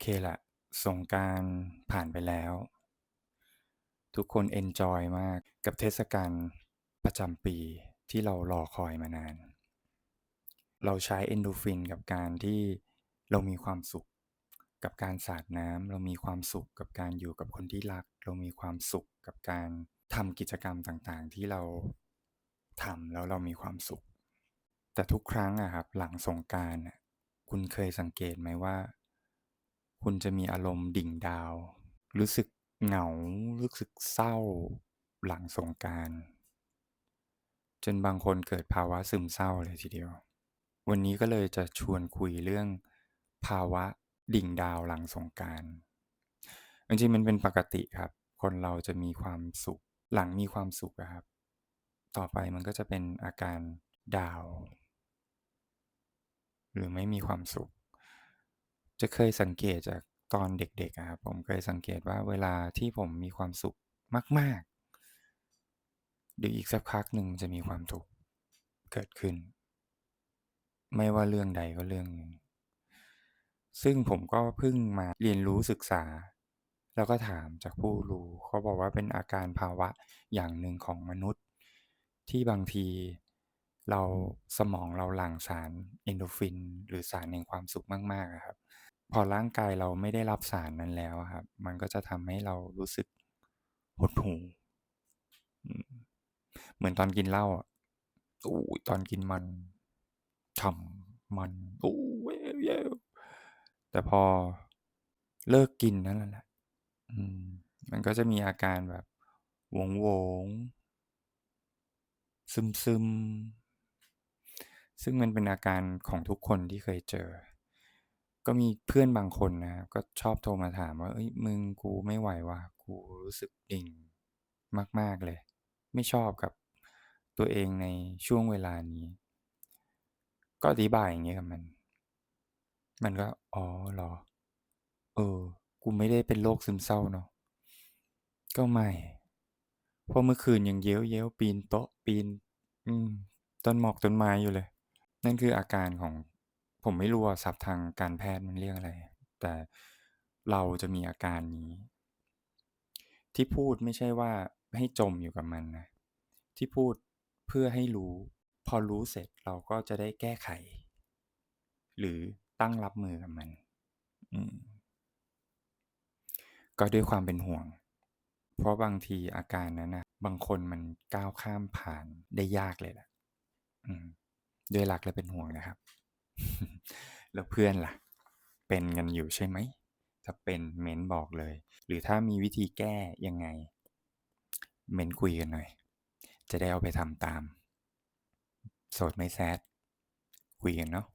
เคละสงกานต์ผ่านไปแล้ว ทุกคนเอนจอยมากกับเทศกาลประจำปีที่เรารอคอยมานาน เราใช้เอนโดฟินกับการที่เรามีความสุข กับการสาดน้ำเรามีความสุขกับการอยู่กับคนที่รัก เรามีความสุขกับการทำกิจกรรมต่างๆ ที่เราทำแล้วเรามีความสุข แต่ทุกครั้งอะครับหลังสงกานต์น่ะคุณเคยสังเกตไหมว่า คุณจะมีอารมณ์ดิ่งดาว รู้สึกเหงา รู้สึกเศร้า หลังสงกานต์จนบางคนเกิดภาวะซึมเศร้าเลยทีเดียว วันนี้ก็เลยจะชวนคุยเรื่อง ภาวะดิ่งดาวหลังสงกรานต์จริงๆมันเป็นปกติครับ คนเราจะมีความสุข หลังมีความสุขครับ ต่อไปมันก็จะเป็นอาการดาว หรือไม่มีความสุข จะเคยสังเกตจากตอนเด็กๆอะครับ ผมเคยสังเกตว่าเวลาที่ผมมีความสุขมาก ๆ เดี๋ยวอีกสักพักหนึ่งจะมีความทุกข์เกิดขึ้น ไม่ว่าเรื่องใดก็เรื่องหนึ่งซึ่งผมก็เพิ่งมาเรียนรู้ศึกษา แล้วก็ถามจากผู้รู้เขาบอกว่าเป็นอาการภาวะอย่างหนึ่งของมนุษย์ ที่บางทีเราสมองเราหลั่งสาร Endorphin หรือสารแห่งความสุขมากๆครับ พอร่างกายเราไม่ได้รับสารนั้นแล้วอะครับ มันก็จะทำให้เรารู้สึกหดหู่อืม เหมือนตอนกินเหล้าอะ โอ้โฮ ตอนกินมัน ฉ่ำ มัน โอ้เย้แต่พอเลิกกินนั่นแหละ อืม มันก็จะมีอาการแบบโหวง ๆ ซึม ๆ ซึ่งมันเป็นอาการของทุกคนที่เคยเจอ ก็มีเพื่อนบางคนนะครับ ก็ชอบโทรมาถามว่า"เฮ้ย มึงกูไม่ไหวว่ะ กูรู้สึกดิ่งมาก ๆ เลย ไม่ชอบกับตัวเองในช่วงเวลานี้"ก็อธิบายอย่างเงี้ยกับมัน มันก็"อ๋อเหรอ?เออ กูไม่ได้เป็นโรคซึมเศร้าเนาะ"ก็ไม่ เพราะเมื่อคืนยังเย้ยวๆปีนโต๊ะปีน อืม ต้นหมอกต้นไม้อยู่เลย นั่นคืออาการของ ผมไม่รู้อะศัพท์ทางการแพทย์มันเรียกอะไร แต่เราจะมีอาการนี้ ที่พูดไม่ใช่ว่าให้จมอยู่กับมันนะ ที่พูดเพื่อให้รู้ พอรู้เสร็จเราก็จะได้แก้ไข หรือตั้งรับมือกับมันอืมก็ด้วยความเป็นห่วง เพราะบางทีอาการนั้นนะบางคนมันก้าวข้ามผ่านได้ยากเลยแหละด้วยรักและเป็นห่วงนะครับ แล้วเพื่อนล่ะ เป็นกันอยู่ใช่ไหม?ถ้าเป็นเม้นบอกเลย หรือถ้ามีวิธีแก้ยังไง เม้นคุยกันหน่อย จะได้เอาไปทำตาม โสดไม่แซดคุยกันเนาะ